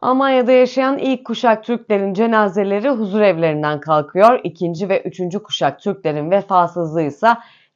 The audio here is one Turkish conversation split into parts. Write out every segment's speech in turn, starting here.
Almanya'da yaşayan ilk kuşak Türklerin cenazeleri huzur evlerinden kalkıyor. İkinci ve üçüncü kuşak Türklerin vefasızlığı ise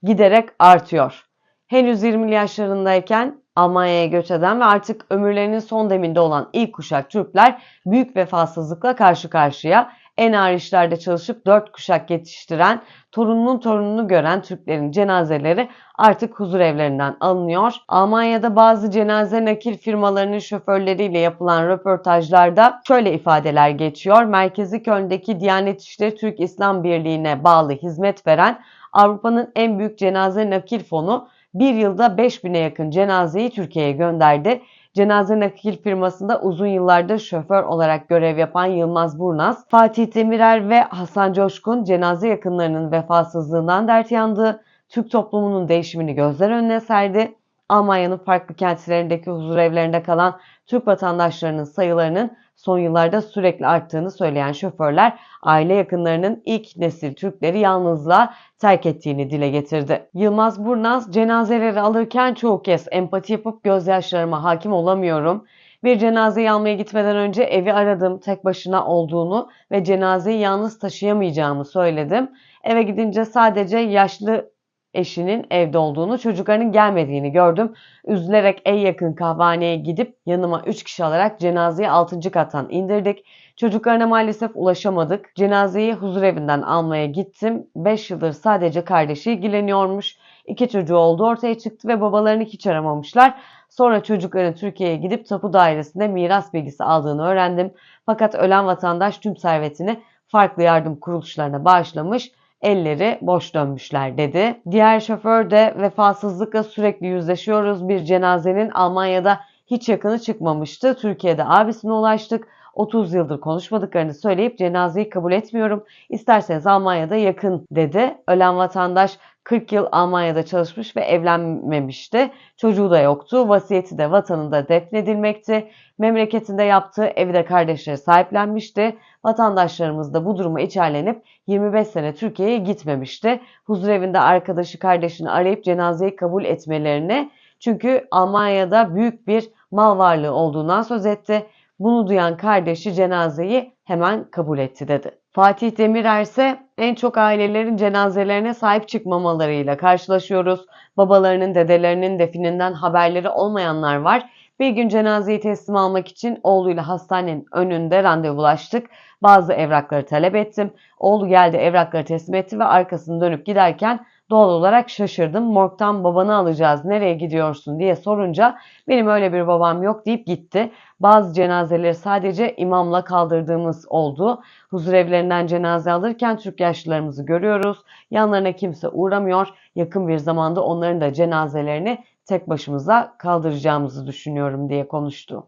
giderek artıyor. Henüz 20'li yaşlarındayken Almanya'ya göç eden ve artık ömürlerinin son deminde olan ilk kuşak Türkler büyük vefasızlıkla karşı karşıya. En ağır işlerde çalışıp dört kuşak yetiştiren, torununun torununu gören Türklerin cenazeleri artık huzur evlerinden alınıyor. Almanya'da bazı cenaze nakil firmalarının şoförleriyle yapılan röportajlarda şöyle ifadeler geçiyor. Merkezi Köln'deki Diyanet İşleri Türk İslam Birliği'ne bağlı hizmet veren Avrupa'nın en büyük cenaze nakil fonu bir yılda 5000'e yakın cenazeyi Türkiye'ye gönderdi. Cenaze nakil firmasında uzun yıllardır şoför olarak görev yapan Yılmaz Burnaz, Fatih Demirer ve Hasan Coşkun cenaze yakınlarının vefasızlığından dert yandı. Türk toplumunun değişimini gözler önüne serdi. Almanya'nın farklı kentlerindeki huzur evlerinde kalan Türk vatandaşlarının sayılarının son yıllarda sürekli arttığını söyleyen şoförler aile yakınlarının ilk nesil Türkleri yalnızlığa terk ettiğini dile getirdi. Yılmaz Burnaz cenazeleri alırken çoğu kez empati yapıp gözyaşlarıma hakim olamıyorum. Bir cenazeyi almaya gitmeden önce evi aradım, tek başına olduğunu ve cenazeyi yalnız taşıyamayacağımı söyledim. Eve gidince sadece yaşlı eşinin evde olduğunu, çocuklarının gelmediğini gördüm. Üzülerek en yakın kahvaneye gidip yanıma 3 kişi alarak cenazeyi 6. kattan indirdik. Çocuklarına maalesef ulaşamadık. Cenazeyi huzur evinden almaya gittim. 5 yıldır sadece kardeşi ilgileniyormuş. İki çocuğu oldu ortaya çıktı ve babalarını hiç aramamışlar. Sonra çocukların Türkiye'ye gidip tapu dairesinde miras bilgisi aldığını öğrendim. Fakat ölen vatandaş tüm servetini farklı yardım kuruluşlarına bağışlamış elleri boş dönmüşler dedi. Diğer şoför de vefasızlıkla sürekli yüzleşiyoruz. Bir cenazenin Almanya'da hiç yakını çıkmamıştı. Türkiye'de abisine ulaştık. 30 yıldır konuşmadıklarını söyleyip cenazeyi kabul etmiyorum. İsterseniz Almanya'da yakın dedi. Ölen vatandaş 40 yıl Almanya'da çalışmış ve evlenmemişti. Çocuğu da yoktu. Vasiyeti de vatanında defnedilmekti. Memleketinde yaptığı evi de kardeşleri sahiplenmişti. Vatandaşlarımız da bu duruma içerlenip 25 sene Türkiye'ye gitmemişti. Huzur evinde arkadaşı kardeşini arayıp cenazeyi kabul etmelerini çünkü Almanya'da büyük bir mal varlığı olduğundan söz etti. Bunu duyan kardeşi cenazeyi hemen kabul etti dedi. Fatih Demirer ise en çok ailelerin cenazelerine sahip çıkmamalarıyla karşılaşıyoruz. Babalarının, dedelerinin defininden haberleri olmayanlar var. Bir gün cenazeyi teslim almak için oğluyla hastanenin önünde randevulaştık. Bazı evrakları talep ettim. Oğlu geldi evrakları teslim etti ve arkasını dönüp giderken Doğal olarak şaşırdım. Morgdan babanı alacağız nereye gidiyorsun diye sorunca benim öyle bir babam yok deyip gitti. Bazı cenazeleri sadece imamla kaldırdığımız oldu. Huzur evlerinden cenaze alırken Türk yaşlılarımızı görüyoruz. Yanlarına kimse uğramıyor. Yakın bir zamanda onların da cenazelerini tek başımıza kaldıracağımızı düşünüyorum diye konuştu.